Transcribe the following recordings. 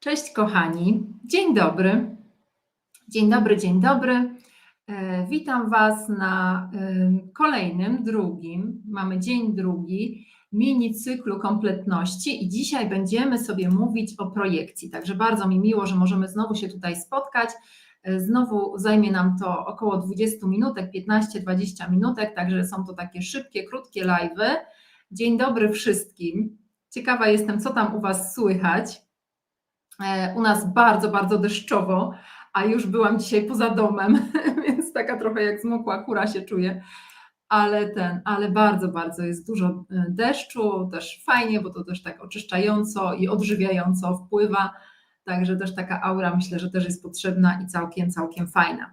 Cześć kochani, dzień dobry. Dzień dobry, dzień dobry. E, Witam Was na kolejnym, drugim, mamy dzień drugi, mini cyklu kompletności i dzisiaj będziemy sobie mówić o projekcji. Także bardzo mi miło, że możemy znowu się tutaj spotkać. E, Znowu zajmie nam to około 20 minutek, 15-20 minutek, także są to takie szybkie, krótkie live'y. Dzień dobry wszystkim. Ciekawa jestem, co tam u Was słychać. E, U nas bardzo, bardzo deszczowo, a już byłam dzisiaj poza domem, więc taka trochę jak zmokła kura się czuję. Ale ten, ale bardzo, bardzo jest dużo e, deszczu, też fajnie, bo to też tak oczyszczająco i odżywiająco wpływa. Także też taka aura myślę, że też jest potrzebna i całkiem, całkiem fajna.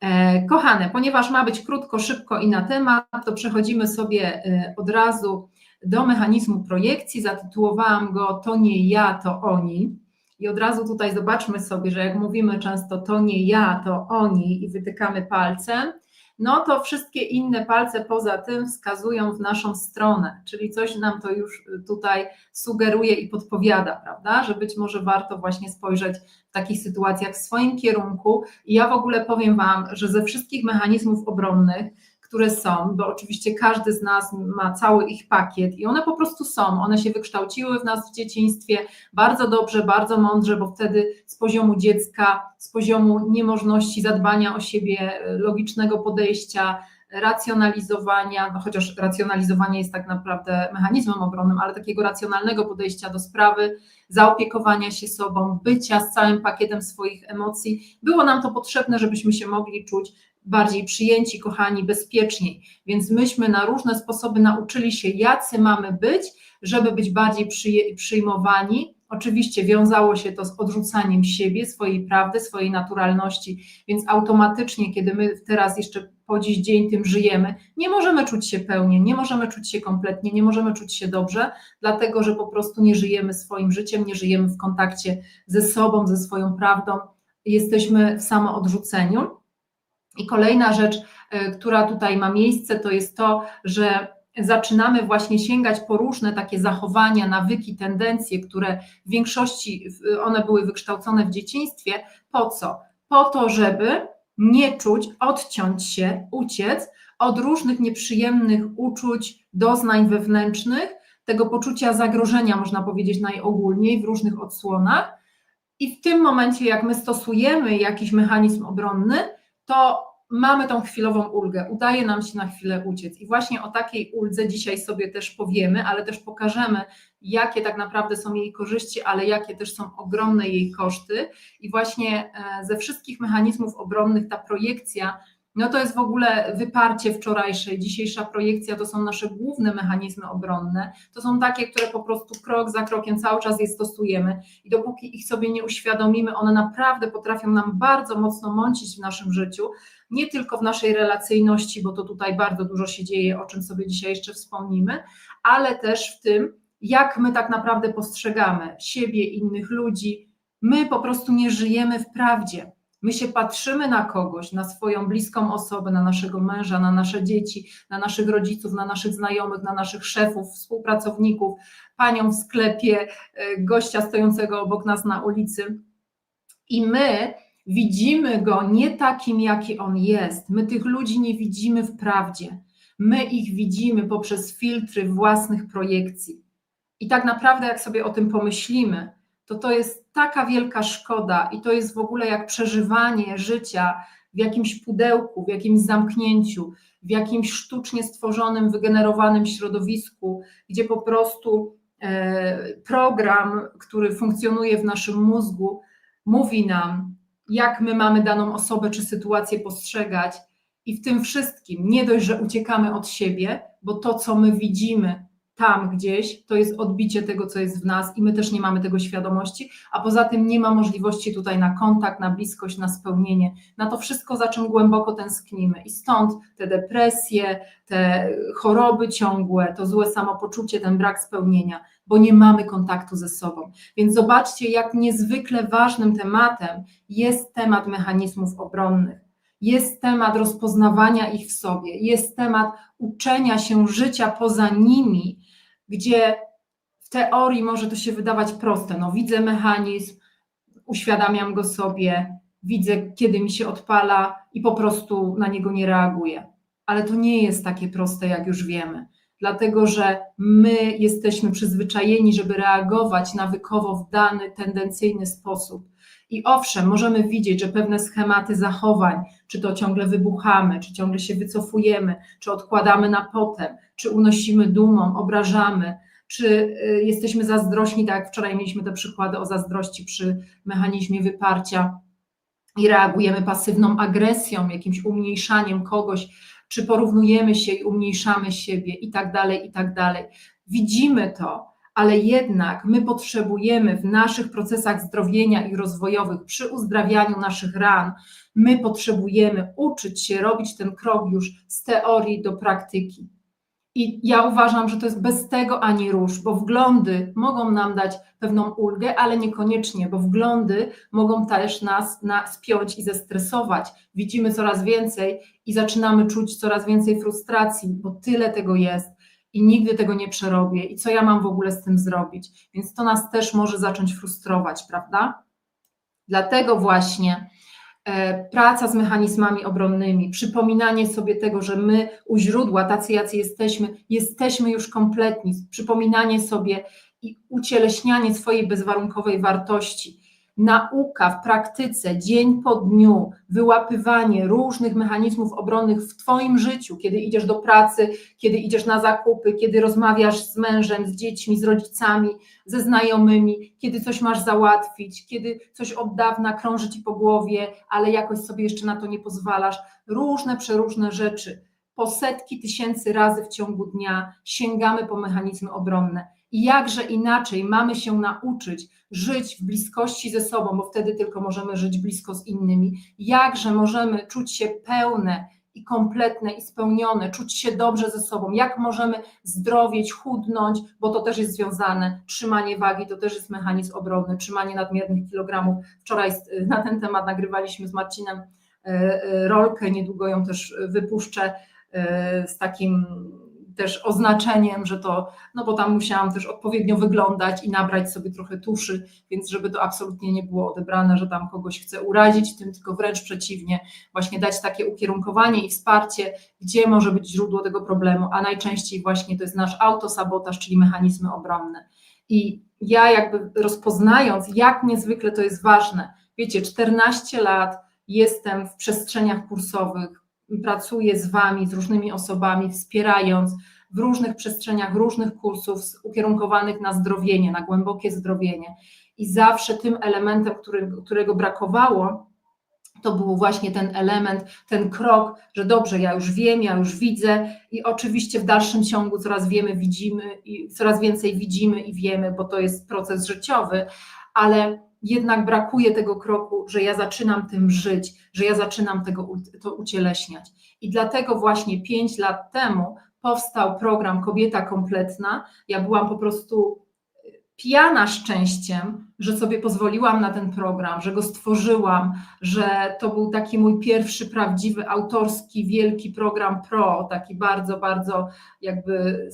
E, Kochane, ponieważ ma być krótko, szybko i na temat, to przechodzimy sobie od razu do mechanizmu projekcji. Zatytułowałam go To nie ja, to oni. I od razu tutaj zobaczmy sobie, że jak mówimy często to nie ja, to oni i wytykamy palcem, no to wszystkie inne palce poza tym wskazują w naszą stronę, czyli coś nam to już tutaj sugeruje i podpowiada, prawda, że być może warto właśnie spojrzeć w takich sytuacjach w swoim kierunku. I ja w ogóle powiem Wam, że ze wszystkich mechanizmów obronnych, które są, bo oczywiście każdy z nas ma cały ich pakiet i one po prostu są, one się wykształciły w nas w dzieciństwie bardzo dobrze, bardzo mądrze, bo wtedy z poziomu dziecka, z poziomu niemożności zadbania o siebie, logicznego podejścia, racjonalizowania, no chociaż racjonalizowanie jest tak naprawdę mechanizmem obronnym, ale takiego racjonalnego podejścia do sprawy, zaopiekowania się sobą, bycia z całym pakietem swoich emocji, było nam to potrzebne, żebyśmy się mogli czuć bardziej przyjęci, kochani, bezpieczniej. Więc myśmy na różne sposoby nauczyli się, jacy mamy być, żeby być bardziej przyjmowani. Oczywiście wiązało się to z odrzucaniem siebie, swojej prawdy, swojej naturalności, więc automatycznie, kiedy my teraz jeszcze po dziś dzień tym żyjemy, nie możemy czuć się pełnie, nie możemy czuć się kompletnie, nie możemy czuć się dobrze, dlatego że po prostu nie żyjemy swoim życiem, nie żyjemy w kontakcie ze sobą, ze swoją prawdą, jesteśmy w samoodrzuceniu. I kolejna rzecz, y, która tutaj ma miejsce, to jest to, że zaczynamy właśnie sięgać po różne takie zachowania, nawyki, tendencje, które w większości one były wykształcone w dzieciństwie. Po co? Po to, żeby nie czuć, odciąć się, uciec od różnych nieprzyjemnych uczuć, doznań wewnętrznych, tego poczucia zagrożenia, można powiedzieć najogólniej, w różnych odsłonach. I w tym momencie, jak my stosujemy jakiś mechanizm obronny, to mamy tą chwilową ulgę, udaje nam się na chwilę uciec. I właśnie o takiej uldze dzisiaj sobie też powiemy, ale też pokażemy, jakie tak naprawdę są jej korzyści, ale jakie też są ogromne jej koszty. I właśnie e, ze wszystkich mechanizmów obronnych ta projekcja, no to jest w ogóle wyparcie wczorajsze, dzisiejsza projekcja to są nasze główne mechanizmy obronne. To są takie, które po prostu krok za krokiem cały czas je stosujemy i dopóki ich sobie nie uświadomimy, one naprawdę potrafią nam bardzo mocno mącić w naszym życiu, nie tylko w naszej relacyjności, bo to tutaj bardzo dużo się dzieje, o czym sobie dzisiaj jeszcze wspomnimy, ale też w tym, jak my tak naprawdę postrzegamy siebie, innych ludzi. My po prostu nie żyjemy w prawdzie. My się patrzymy na kogoś, na swoją bliską osobę, na naszego męża, na nasze dzieci, na naszych rodziców, na naszych znajomych, na naszych szefów, współpracowników, panią w sklepie, e, gościa stojącego obok nas na ulicy. I my widzimy go nie takim, jaki on jest. My tych ludzi nie widzimy w prawdzie. My ich widzimy poprzez filtry własnych projekcji. I tak naprawdę, jak sobie o tym pomyślimy, to to jest taka wielka szkoda i to jest w ogóle jak przeżywanie życia w jakimś pudełku, w jakimś zamknięciu, w jakimś sztucznie stworzonym, wygenerowanym środowisku, gdzie po prostu e, program, który funkcjonuje w naszym mózgu, mówi nam, jak my mamy daną osobę czy sytuację postrzegać, i w tym wszystkim nie dość, że uciekamy od siebie, bo to, co my widzimy tam gdzieś, to jest odbicie tego, co jest w nas, i my też nie mamy tego świadomości, a poza tym nie ma możliwości tutaj na kontakt, na bliskość, na spełnienie, na to wszystko, za czym głęboko tęsknimy. I stąd te depresje, te choroby ciągłe, to złe samopoczucie, ten brak spełnienia, bo nie mamy kontaktu ze sobą. Więc zobaczcie, jak niezwykle ważnym tematem jest temat mechanizmów obronnych. Jest temat rozpoznawania ich w sobie, jest temat uczenia się życia poza nimi, gdzie w teorii może to się wydawać proste. No, widzę mechanizm, uświadamiam go sobie, widzę, kiedy mi się odpala i po prostu na niego nie reaguję. Ale to nie jest takie proste, jak już wiemy, dlatego że my jesteśmy przyzwyczajeni, żeby reagować nawykowo w dany tendencyjny sposób. I owszem, możemy widzieć, że pewne schematy zachowań, czy to ciągle wybuchamy, czy ciągle się wycofujemy, czy odkładamy na potem, czy unosimy dumą, obrażamy, czy y, jesteśmy zazdrośni, tak jak wczoraj mieliśmy te przykłady o zazdrości przy mechanizmie wyparcia i reagujemy pasywną agresją, jakimś umniejszaniem kogoś, czy porównujemy się i umniejszamy siebie i tak dalej, i tak dalej. Widzimy to, ale jednak my potrzebujemy w naszych procesach zdrowienia i rozwojowych, przy uzdrawianiu naszych ran, my potrzebujemy uczyć się robić ten krok już z teorii do praktyki. I ja uważam, że to jest bez tego ani róż, bo wglądy mogą nam dać pewną ulgę, ale niekoniecznie, bo wglądy mogą też nas na, spiąć i zestresować. Widzimy coraz więcej i zaczynamy czuć coraz więcej frustracji, bo tyle tego jest i nigdy tego nie przerobię i co ja mam w ogóle z tym zrobić. Więc to nas też może zacząć frustrować, prawda? Dlatego właśnie e, praca z mechanizmami obronnymi, przypominanie sobie tego, że my u źródła, tacy jacy jesteśmy, jesteśmy już kompletni, przypominanie sobie i ucieleśnianie swojej bezwarunkowej wartości nauka w praktyce, dzień po dniu, wyłapywanie różnych mechanizmów obronnych w Twoim życiu, kiedy idziesz do pracy, kiedy idziesz na zakupy, kiedy rozmawiasz z mężem, z dziećmi, z rodzicami, ze znajomymi, kiedy coś masz załatwić, kiedy coś od dawna krąży Ci po głowie, ale jakoś sobie jeszcze na to nie pozwalasz. Różne, przeróżne rzeczy. Po setki tysięcy razy w ciągu dnia sięgamy po mechanizmy obronne. Jakże inaczej mamy się nauczyć żyć w bliskości ze sobą, bo wtedy tylko możemy żyć blisko z innymi. Jakże możemy czuć się pełne i kompletne i spełnione, czuć się dobrze ze sobą, jak możemy zdrowieć, chudnąć, bo to też jest związane, trzymanie wagi to też jest mechanizm obronny, trzymanie nadmiernych kilogramów. Wczoraj na ten temat nagrywaliśmy z Marcinem e, e, rolkę, niedługo ją też wypuszczę e, z takim też oznaczeniem, że to, no bo tam musiałam też odpowiednio wyglądać i nabrać sobie trochę tuszy, więc żeby to absolutnie nie było odebrane, że tam kogoś chcę urazić, tym tylko wręcz przeciwnie, właśnie dać takie ukierunkowanie i wsparcie, gdzie może być źródło tego problemu, a najczęściej właśnie to jest nasz autosabotaż, czyli mechanizmy obronne. I ja jakby rozpoznając, jak niezwykle to jest ważne, wiecie, 14 lat jestem w przestrzeniach kursowych, pracuję z Wami, z różnymi osobami, wspierając w różnych przestrzeniach, różnych kursów ukierunkowanych na zdrowienie, na głębokie zdrowienie. I zawsze tym elementem, który, którego brakowało, to był właśnie ten element, ten krok, że dobrze, ja już wiem, ja już widzę i oczywiście w dalszym ciągu coraz wiemy, widzimy i coraz więcej widzimy i wiemy, bo to jest proces życiowy, ale jednak brakuje tego kroku, że ja zaczynam tym żyć, że ja zaczynam tego, to ucieleśniać. I dlatego właśnie pięć lat temu powstał program Kobieta Kompletna. Ja byłam po prostu pijana szczęściem, że sobie pozwoliłam na ten program, że go stworzyłam, że to był taki mój pierwszy prawdziwy autorski wielki program pro, taki bardzo, bardzo jakby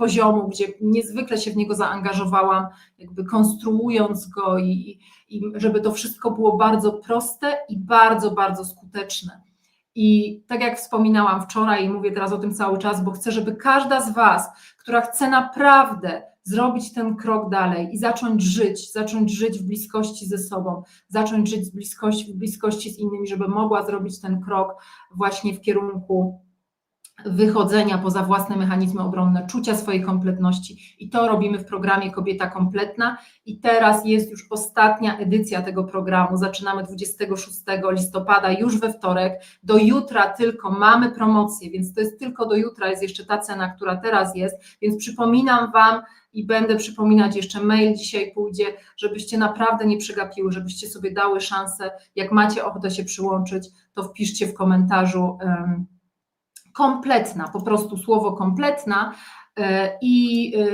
poziomu, gdzie niezwykle się w niego zaangażowałam, jakby konstruując go i, i żeby to wszystko było bardzo proste i bardzo, bardzo skuteczne. I tak jak wspominałam wczoraj i mówię teraz o tym cały czas, bo chcę, żeby każda z Was, która chce naprawdę zrobić ten krok dalej i zacząć żyć, zacząć żyć w bliskości ze sobą, zacząć żyć w bliskości, w bliskości z innymi, żeby mogła zrobić ten krok właśnie w kierunku wychodzenia poza własne mechanizmy obronne, czucia swojej kompletności. I to robimy w programie Kobieta Kompletna. I teraz jest już ostatnia edycja tego programu. Zaczynamy 26 listopada, już we wtorek. Do jutra tylko mamy promocję, więc to jest tylko do jutra, jest jeszcze ta cena, która teraz jest. Więc przypominam Wam, i będę przypominać jeszcze mail dzisiaj pójdzie, żebyście naprawdę nie przegapiły, żebyście sobie dały szansę, jak macie ochotę się przyłączyć, to wpiszcie w komentarzu. Kompletna, po prostu słowo kompletna e, i, e,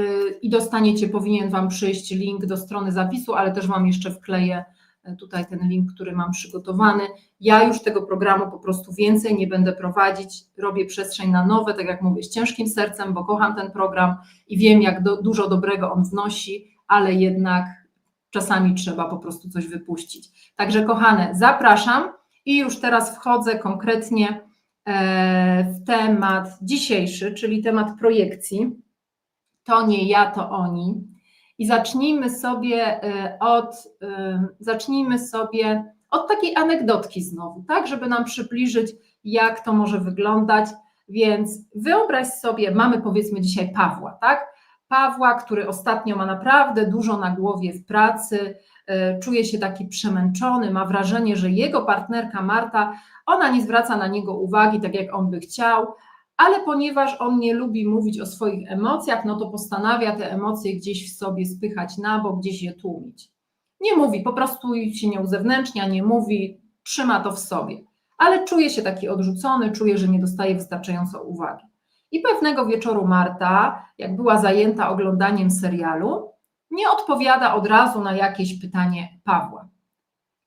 i dostaniecie, powinien Wam przyjść link do strony zapisu, ale też Wam jeszcze wkleję e, tutaj ten link, który mam przygotowany. Ja już tego programu po prostu więcej nie będę prowadzić, robię przestrzeń na nowe, tak jak mówię, z ciężkim sercem, bo kocham ten program i wiem, jak do, dużo dobrego on wnosi, ale jednak czasami trzeba po prostu coś wypuścić. Także kochane, zapraszam i już teraz wchodzę konkretnie w temat dzisiejszy, czyli temat projekcji. To nie ja, to oni. I zacznijmy sobie e, od, e, zacznijmy sobie od takiej anegdotki znowu, tak, żeby nam przybliżyć, jak to może wyglądać. Więc wyobraź sobie, mamy powiedzmy dzisiaj Pawła, tak? Pawła, który ostatnio ma naprawdę dużo na głowie w pracy, czuje się taki przemęczony, ma wrażenie, że jego partnerka Marta, ona nie zwraca na niego uwagi tak jak on by chciał, ale ponieważ on nie lubi mówić o swoich emocjach, no to postanawia te emocje gdzieś w sobie spychać na bok, gdzieś je tłumić. Nie mówi, po prostu się nie uzewnętrznia, nie mówi, trzyma to w sobie, ale czuje się taki odrzucony, czuje, że nie dostaje wystarczająco uwagi. I pewnego wieczoru Marta, jak była zajęta oglądaniem serialu, nie odpowiada od razu na jakieś pytanie Pawła.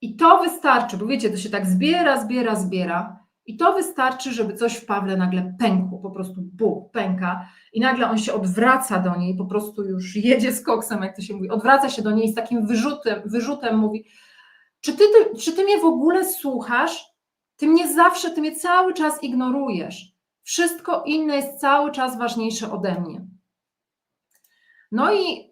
I to wystarczy, bo wiecie, to się tak zbiera, zbiera, zbiera. I to wystarczy, żeby coś w Pawle nagle pękło, po prostu buch, pęka. I nagle on się odwraca do niej, po prostu już jedzie z koksem, jak to się mówi, odwraca się do niej z takim wyrzutem, wyrzutem mówi: czy ty, ty, czy ty mnie w ogóle słuchasz? Ty mnie zawsze, ty mnie cały czas ignorujesz. Wszystko inne jest cały czas ważniejsze ode mnie. No i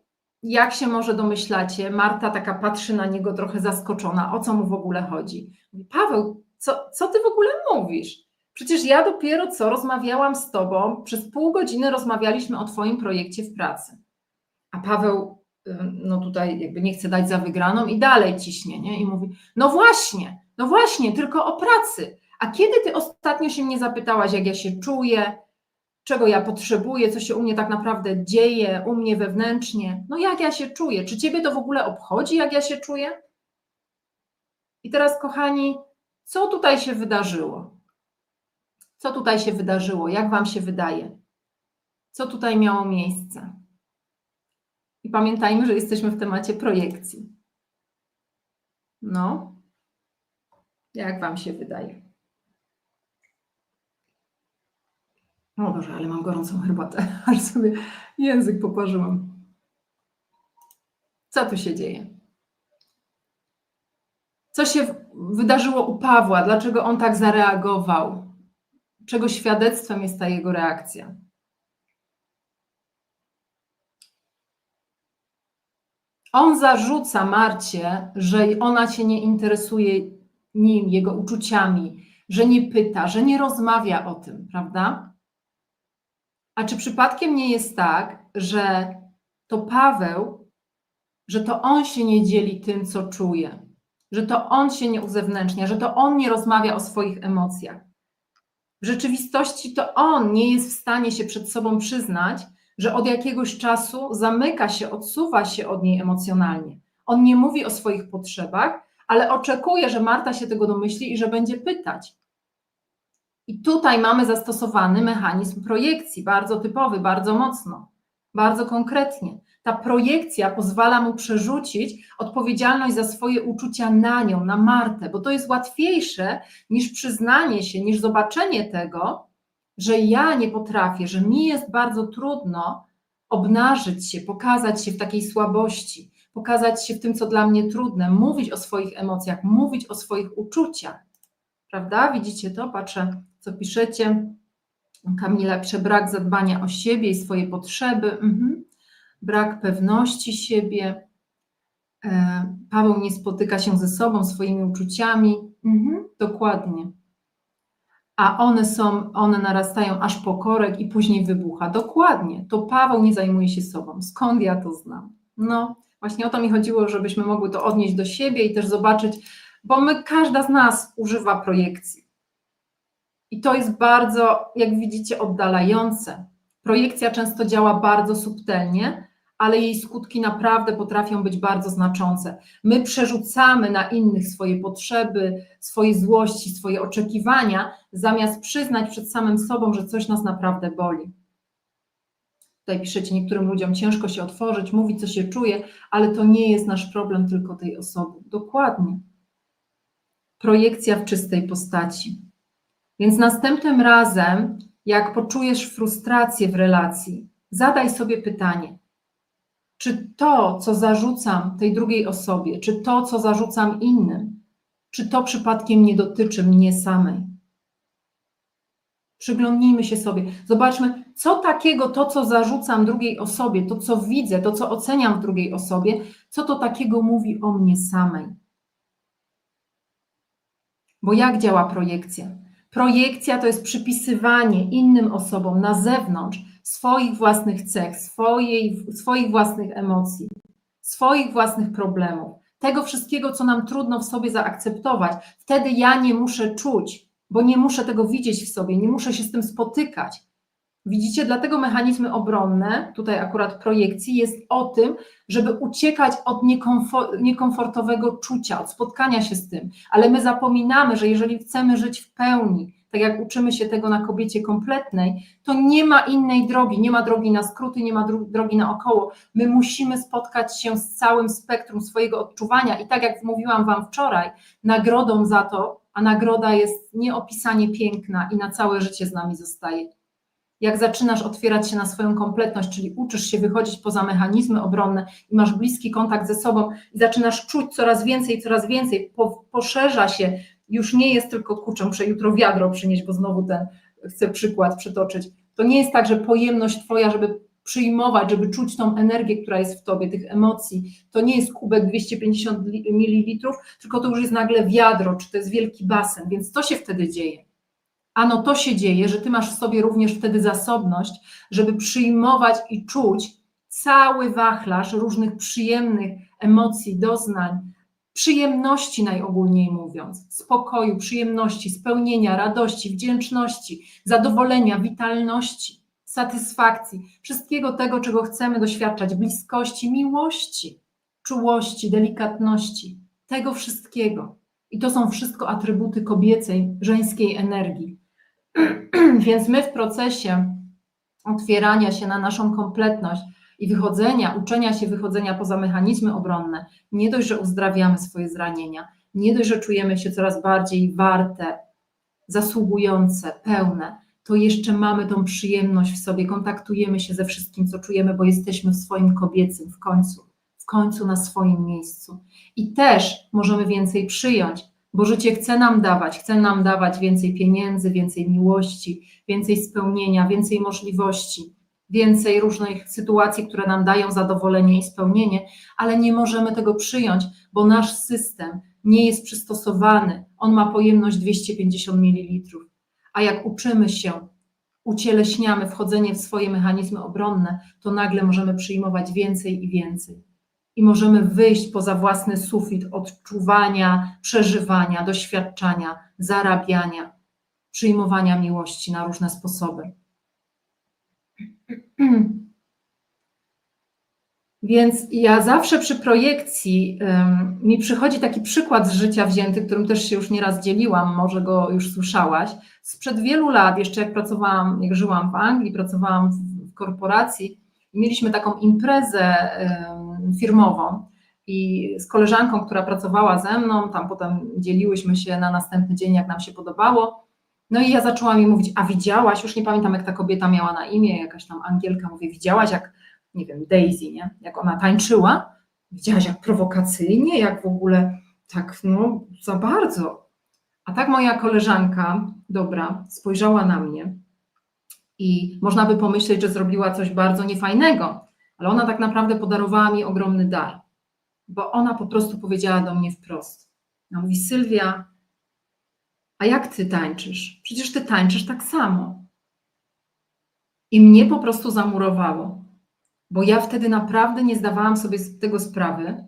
jak się może domyślacie, Marta taka patrzy na niego trochę zaskoczona, o co mu w ogóle chodzi. Mówi, Paweł, co, co ty w ogóle mówisz? Przecież ja dopiero co rozmawiałam z tobą, przez pół godziny rozmawialiśmy o twoim projekcie w pracy. A Paweł, no tutaj jakby nie chce dać za wygraną i dalej ciśnie, nie? I mówi, no właśnie, no właśnie, tylko o pracy. A kiedy ty ostatnio się mnie zapytałaś, jak ja się czuję, czego ja potrzebuję, co się u mnie tak naprawdę dzieje, u mnie wewnętrznie? No jak ja się czuję? Czy ciebie to w ogóle obchodzi, jak ja się czuję? I teraz, kochani, co tutaj się wydarzyło? Co tutaj się wydarzyło? Jak wam się wydaje? Co tutaj miało miejsce? I pamiętajmy, że jesteśmy w temacie projekcji. No, jak wam się wydaje? O Boże, ale mam gorącą herbatę, aż sobie język poparzyłam. Co tu się dzieje? Co się wydarzyło u Pawła? Dlaczego on tak zareagował? Czego świadectwem jest ta jego reakcja? On zarzuca Marcie, że ona się nie interesuje nim, jego uczuciami, że nie pyta, że nie rozmawia o tym, prawda? A czy przypadkiem nie jest tak, że to Paweł, że to on się nie dzieli tym, co czuje, że to on się nie uzewnętrznia, że to on nie rozmawia o swoich emocjach? W rzeczywistości to on nie jest w stanie się przed sobą przyznać, że od jakiegoś czasu zamyka się, odsuwa się od niej emocjonalnie. On nie mówi o swoich potrzebach, ale oczekuje, że Marta się tego domyśli i że będzie pytać. I tutaj mamy zastosowany mechanizm projekcji, bardzo typowy, bardzo mocno, bardzo konkretnie. Ta projekcja pozwala mu przerzucić odpowiedzialność za swoje uczucia na nią, na Martę, bo to jest łatwiejsze niż przyznanie się, niż zobaczenie tego, że ja nie potrafię, że mi jest bardzo trudno obnażyć się, pokazać się w takiej słabości, pokazać się w tym, co dla mnie trudne, mówić o swoich emocjach, mówić o swoich uczuciach. Prawda? Widzicie to? Patrzę co piszecie. Kamila pisze brak zadbania o siebie i swoje potrzeby, mhm. brak pewności siebie. E, Paweł nie spotyka się ze sobą, swoimi uczuciami. Mhm. Dokładnie. A one są, one narastają aż po korek i później wybucha. Dokładnie. To Paweł nie zajmuje się sobą. Skąd ja to znam? No, właśnie o to mi chodziło, żebyśmy mogły to odnieść do siebie i też zobaczyć, bo my, każda z nas używa projekcji i to jest bardzo, jak widzicie, oddalające. Projekcja często działa bardzo subtelnie, ale jej skutki naprawdę potrafią być bardzo znaczące. My przerzucamy na innych swoje potrzeby, swoje złości, swoje oczekiwania, zamiast przyznać przed samym sobą, że coś nas naprawdę boli. Tutaj piszecie, niektórym ludziom ciężko się otworzyć, mówić, co się czuje, ale to nie jest nasz problem, tylko tej osoby. Dokładnie. Projekcja w czystej postaci. Więc następnym razem, jak poczujesz frustrację w relacji, zadaj sobie pytanie: Czy to, co zarzucam tej drugiej osobie, czy to, co zarzucam innym, czy to przypadkiem nie dotyczy mnie samej? Przyglądnijmy się sobie, zobaczmy, co takiego to, co zarzucam drugiej osobie, to, co widzę, to, co oceniam w drugiej osobie, co to takiego mówi o mnie samej. Bo jak działa projekcja? Projekcja to jest przypisywanie innym osobom na zewnątrz swoich własnych cech, swojej, swoich własnych emocji, swoich własnych problemów, tego wszystkiego, co nam trudno w sobie zaakceptować. Wtedy ja nie muszę czuć, bo nie muszę tego widzieć w sobie, nie muszę się z tym spotykać. Widzicie, dlatego mechanizmy obronne, tutaj akurat projekcji, jest o tym, żeby uciekać od niekomfor niekomfortowego czucia, od spotkania się z tym. Ale my zapominamy, że jeżeli chcemy żyć w pełni, tak jak uczymy się tego na kobiecie kompletnej, to nie ma innej drogi, nie ma drogi na skróty, nie ma drogi naokoło. My musimy spotkać się z całym spektrum swojego odczuwania i tak jak mówiłam Wam wczoraj, nagrodą za to, a nagroda jest nieopisanie piękna i na całe życie z nami zostaje jak zaczynasz otwierać się na swoją kompletność, czyli uczysz się wychodzić poza mechanizmy obronne i masz bliski kontakt ze sobą i zaczynasz czuć coraz więcej, coraz więcej, po, poszerza się, już nie jest tylko kurczę, muszę jutro wiadro przynieść, bo znowu ten chcę przykład przytoczyć. To nie jest tak, że pojemność twoja, żeby przyjmować, żeby czuć tą energię, która jest w tobie, tych emocji. To nie jest kubek 250 ml, tylko to już jest nagle wiadro, czy to jest wielki basen, więc co się wtedy dzieje? Ano to się dzieje, że ty masz w sobie również wtedy zasobność, żeby przyjmować i czuć cały wachlarz różnych przyjemnych emocji, doznań, przyjemności najogólniej mówiąc, spokoju, przyjemności, spełnienia, radości, wdzięczności, zadowolenia, witalności, satysfakcji, wszystkiego tego, czego chcemy doświadczać, bliskości, miłości, czułości, delikatności, tego wszystkiego. I to są wszystko atrybuty kobiecej, żeńskiej energii. Więc my w procesie otwierania się na naszą kompletność i wychodzenia, uczenia się wychodzenia poza mechanizmy obronne, nie dość, że uzdrawiamy swoje zranienia, nie dość, że czujemy się coraz bardziej warte, zasługujące, pełne, to jeszcze mamy tą przyjemność w sobie, kontaktujemy się ze wszystkim, co czujemy, bo jesteśmy w swoim kobiecym w końcu, w końcu na swoim miejscu. I też możemy więcej przyjąć, bo życie chce nam dawać, chce nam dawać więcej pieniędzy, więcej miłości, więcej spełnienia, więcej możliwości, więcej różnych sytuacji, które nam dają zadowolenie i spełnienie, ale nie możemy tego przyjąć, bo nasz system nie jest przystosowany. On ma pojemność 250 ml. A jak uczymy się, ucieleśniamy wchodzenie w swoje mechanizmy obronne, to nagle możemy przyjmować więcej i więcej i możemy wyjść poza własny sufit odczuwania, przeżywania, doświadczania, zarabiania, przyjmowania miłości na różne sposoby. Więc ja zawsze przy projekcji um, mi przychodzi taki przykład z życia wzięty, którym też się już nieraz dzieliłam, może go już słyszałaś. Sprzed wielu lat, jeszcze jak pracowałam, jak żyłam w Anglii, pracowałam w, korporacji, mieliśmy taką imprezę um, firmową i z koleżanką, która pracowała ze mną, tam potem dzieliłyśmy się na następny dzień, jak nam się podobało. No i ja zaczęłam jej mówić, a widziałaś, już nie pamiętam jak ta kobieta miała na imię, jakaś tam Angielka, mówię, widziałaś jak nie wiem, Daisy, nie? jak ona tańczyła, widziałaś jak prowokacyjnie, jak w ogóle tak, no za bardzo. A tak moja koleżanka, dobra, spojrzała na mnie i można by pomyśleć, że zrobiła coś bardzo niefajnego, ale ona tak naprawdę podarowała mi ogromny dar, bo ona po prostu powiedziała do mnie wprost. Ona mówi, Sylwia, a jak ty tańczysz? Przecież ty tańczysz tak samo. I mnie po prostu zamurowało bo ja wtedy naprawdę nie zdawałam sobie z tego sprawy,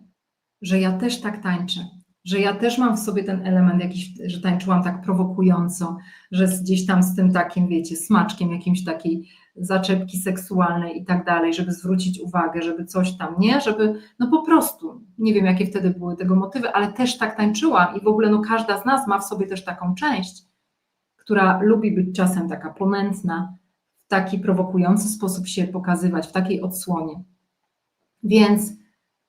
że ja też tak tańczę, że ja też mam w sobie ten element jakiś, że tańczyłam tak prowokująco, że gdzieś tam z tym takim, wiecie, smaczkiem jakimś takiej zaczepki seksualnej i tak dalej, żeby zwrócić uwagę, żeby coś tam, nie? Żeby, no po prostu, nie wiem jakie wtedy były tego motywy, ale też tak tańczyłam i w ogóle no każda z nas ma w sobie też taką część, która lubi być czasem taka ponętna, taki prowokujący sposób się pokazywać, w takiej odsłonie. Więc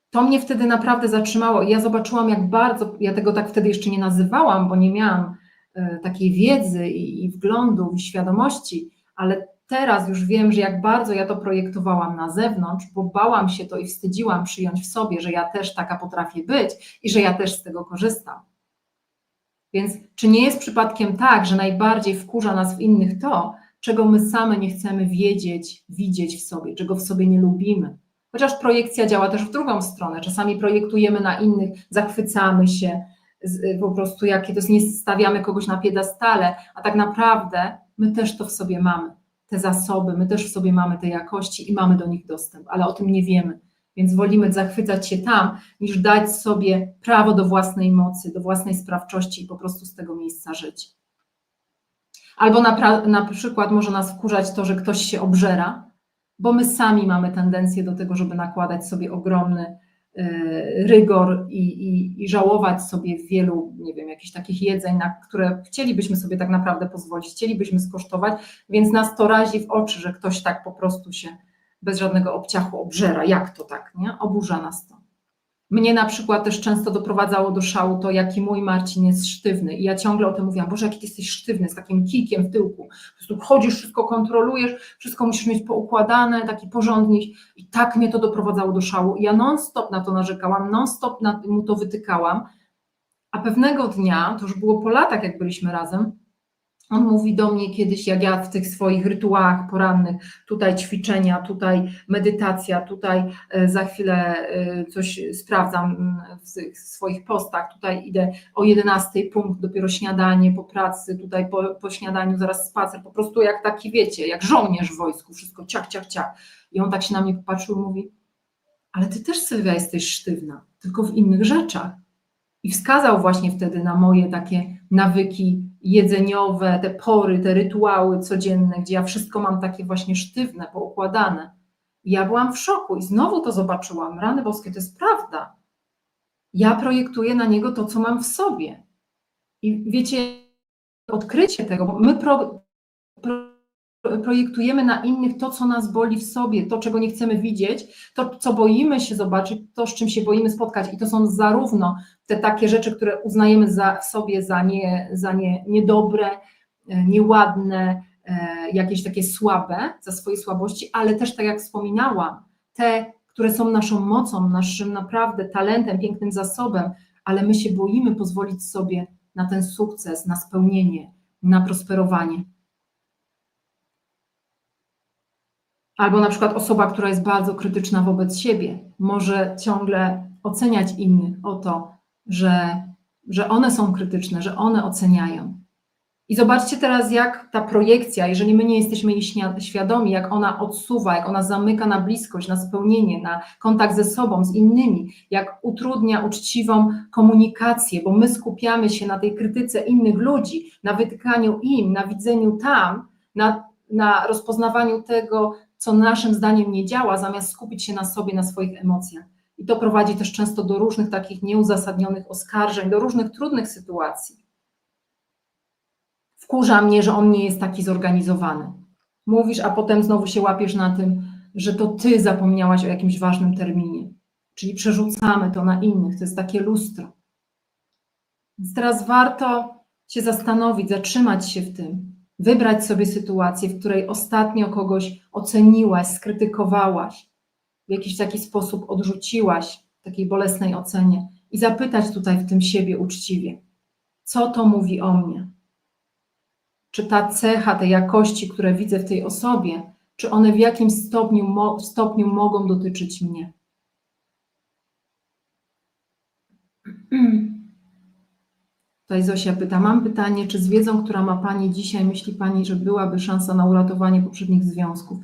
to mnie wtedy naprawdę zatrzymało. Ja zobaczyłam, jak bardzo, ja tego tak wtedy jeszcze nie nazywałam, bo nie miałam e, takiej wiedzy i, i wglądu, i świadomości, ale teraz już wiem, że jak bardzo ja to projektowałam na zewnątrz, bo bałam się to i wstydziłam przyjąć w sobie, że ja też taka potrafię być i że ja też z tego korzystam. Więc czy nie jest przypadkiem tak, że najbardziej wkurza nas w innych to, czego my same nie chcemy wiedzieć, widzieć w sobie, czego w sobie nie lubimy? Chociaż projekcja działa też w drugą stronę. Czasami projektujemy na innych, zachwycamy się, po prostu to jest, nie stawiamy kogoś na piedestale, a tak naprawdę my też to w sobie mamy, te zasoby, my też w sobie mamy te jakości i mamy do nich dostęp, ale o tym nie wiemy. Więc wolimy zachwycać się tam, niż dać sobie prawo do własnej mocy, do własnej sprawczości i po prostu z tego miejsca żyć. Albo na, na przykład może nas wkurzać to, że ktoś się obżera, bo my sami mamy tendencję do tego, żeby nakładać sobie ogromny rygor i, i, i, żałować sobie wielu, nie wiem, jakichś takich jedzeń, na które chcielibyśmy sobie tak naprawdę pozwolić, chcielibyśmy skosztować, więc nas to razi w oczy, że ktoś tak po prostu się bez żadnego obciachu obżera. Jak to tak, nie? Oburza nas to. Mnie na przykład też często doprowadzało do szału to, jaki mój Marcin jest sztywny. I ja ciągle o tym mówiłam, Boże, jaki ty jesteś sztywny, z takim kijkiem w tyłku. Po prostu chodzisz, wszystko kontrolujesz, wszystko musisz mieć poukładane, taki porządnik. I tak mnie to doprowadzało do szału. I ja non-stop na to narzekałam, non-stop mu to wytykałam. A pewnego dnia, to już było po latach, jak byliśmy razem, on mówi do mnie kiedyś, jak ja w tych swoich rytuałach porannych, tutaj ćwiczenia, tutaj medytacja, tutaj e, za chwilę e, coś sprawdzam mm, w swoich postach, tutaj idę o 11 punkt, dopiero śniadanie po pracy, tutaj po, po śniadaniu zaraz spacer, po prostu jak taki wiecie, jak żołnierz w wojsku, wszystko ciach, ciach, ciach. I on tak się na mnie popatrzył i mówi, ale ty też Sylwia jesteś sztywna, tylko w innych rzeczach. I wskazał właśnie wtedy na moje takie nawyki jedzeniowe, te pory, te rytuały codzienne, gdzie ja wszystko mam takie właśnie sztywne, poukładane. I ja byłam w szoku i znowu to zobaczyłam. Rany boskie, to jest prawda. Ja projektuję na niego to, co mam w sobie. I wiecie, odkrycie tego, bo my pro, pro, projektujemy na innych to, co nas boli w sobie, to, czego nie chcemy widzieć, to, co boimy się zobaczyć, to, z czym się boimy spotkać. I to są zarówno te takie rzeczy, które uznajemy za, w sobie za, nie, za nie, niedobre, e, nieładne, e, jakieś takie słabe, za swoje słabości, ale też, tak jak wspominałam, te, które są naszą mocą, naszym naprawdę talentem, pięknym zasobem, ale my się boimy pozwolić sobie na ten sukces, na spełnienie, na prosperowanie. Albo na przykład osoba, która jest bardzo krytyczna wobec siebie, może ciągle oceniać innych o to, że, że one są krytyczne, że one oceniają. I zobaczcie teraz, jak ta projekcja, jeżeli my nie jesteśmy jej świadomi, jak ona odsuwa, jak ona zamyka na bliskość, na spełnienie, na kontakt ze sobą, z innymi, jak utrudnia uczciwą komunikację, bo my skupiamy się na tej krytyce innych ludzi, na wytykaniu im, na widzeniu tam, na, na rozpoznawaniu tego, co naszym zdaniem nie działa, zamiast skupić się na sobie, na swoich emocjach. I to prowadzi też często do różnych takich nieuzasadnionych oskarżeń, do różnych trudnych sytuacji. Wkurza mnie, że on nie jest taki zorganizowany. Mówisz, a potem znowu się łapiesz na tym, że to ty zapomniałaś o jakimś ważnym terminie. Czyli przerzucamy to na innych, to jest takie lustro. Więc teraz warto się zastanowić, zatrzymać się w tym, wybrać sobie sytuację, w której ostatnio kogoś oceniłaś, skrytykowałaś, w jakiś taki sposób odrzuciłaś takiej bolesnej ocenie i zapytać tutaj w tym siebie uczciwie, co to mówi o mnie? Czy ta cecha, te jakości, które widzę w tej osobie, czy one w jakim stopniu, stopniu mogą dotyczyć mnie? Tutaj Zosia pyta, mam pytanie, czy z wiedzą, która ma Pani dzisiaj, myśli Pani, że byłaby szansa na uratowanie poprzednich związków?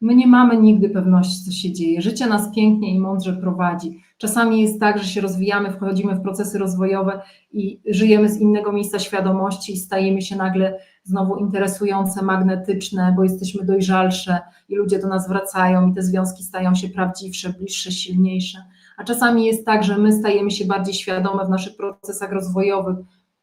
My nie mamy nigdy pewności, co się dzieje. Życie nas pięknie i mądrze prowadzi. Czasami jest tak, że się rozwijamy, wchodzimy w procesy rozwojowe i żyjemy z innego miejsca świadomości i stajemy się nagle znowu interesujące, magnetyczne, bo jesteśmy dojrzalsze i ludzie do nas wracają i te związki stają się prawdziwsze, bliższe, silniejsze. A czasami jest tak, że my stajemy się bardziej świadome w naszych procesach rozwojowych,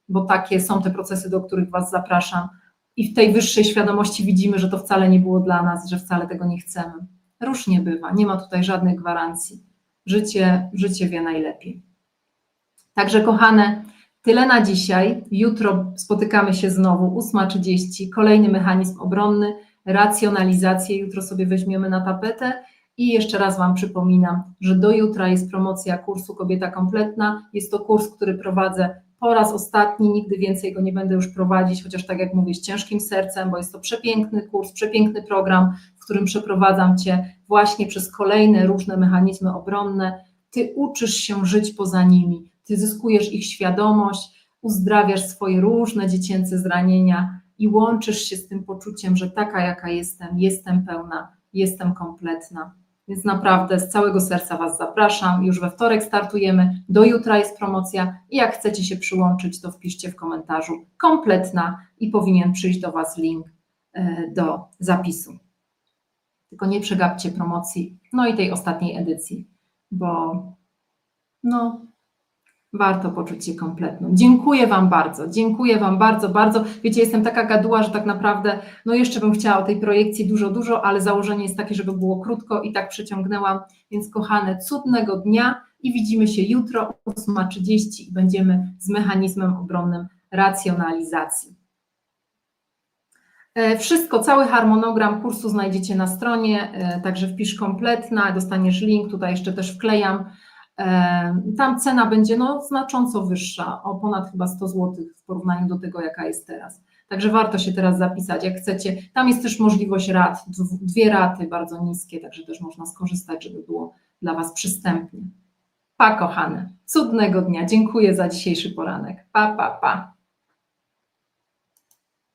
bo takie są te procesy, do których Was zapraszam. I w tej wyższej świadomości widzimy, że to wcale nie było dla nas, że wcale tego nie chcemy. Różnie bywa, nie ma tutaj żadnych gwarancji. Życie, życie wie najlepiej. Także, kochane, tyle na dzisiaj. Jutro spotykamy się znowu, 8.30, kolejny mechanizm obronny racjonalizację jutro sobie weźmiemy na tapetę. I jeszcze raz Wam przypominam, że do jutra jest promocja kursu Kobieta Kompletna. Jest to kurs, który prowadzę po raz ostatni, nigdy więcej go nie będę już prowadzić, chociaż tak jak mówię, z ciężkim sercem, bo jest to przepiękny kurs, przepiękny program, w którym przeprowadzam Cię właśnie przez kolejne różne mechanizmy obronne. Ty uczysz się żyć poza nimi, Ty zyskujesz ich świadomość, uzdrawiasz swoje różne dziecięce zranienia i łączysz się z tym poczuciem, że taka jaka jestem, jestem pełna, jestem kompletna. Więc naprawdę z całego serca Was zapraszam. Już we wtorek startujemy, do jutra jest promocja i jak chcecie się przyłączyć, to wpiszcie w komentarzu kompletna i powinien przyjść do Was link e, do zapisu. Tylko nie przegapcie promocji, no i tej ostatniej edycji, bo no, warto poczuć się kompletną. Dziękuję Wam bardzo, dziękuję Wam bardzo, bardzo. Wiecie, jestem taka gaduła, że tak naprawdę, no jeszcze bym chciała o tej projekcji dużo, dużo, ale założenie jest takie, żeby było krótko i tak przeciągnęłam, więc kochane, cudnego dnia i widzimy się jutro o 8.30 i będziemy z mechanizmem obronnym racjonalizacji. E, Wszystko, cały harmonogram kursu znajdziecie na stronie, e, także wpisz kompletna, dostaniesz link, tutaj jeszcze też wklejam. Tam cena będzie no, znacząco wyższa, o ponad chyba 100 zł w porównaniu do tego, jaka jest teraz. Także warto się teraz zapisać, jak chcecie. Tam jest też możliwość rat, dw- dwie raty bardzo niskie, także też można skorzystać, żeby było dla Was przystępnie. Pa, kochane, cudnego dnia. Dziękuję za dzisiejszy poranek. Pa, pa, pa.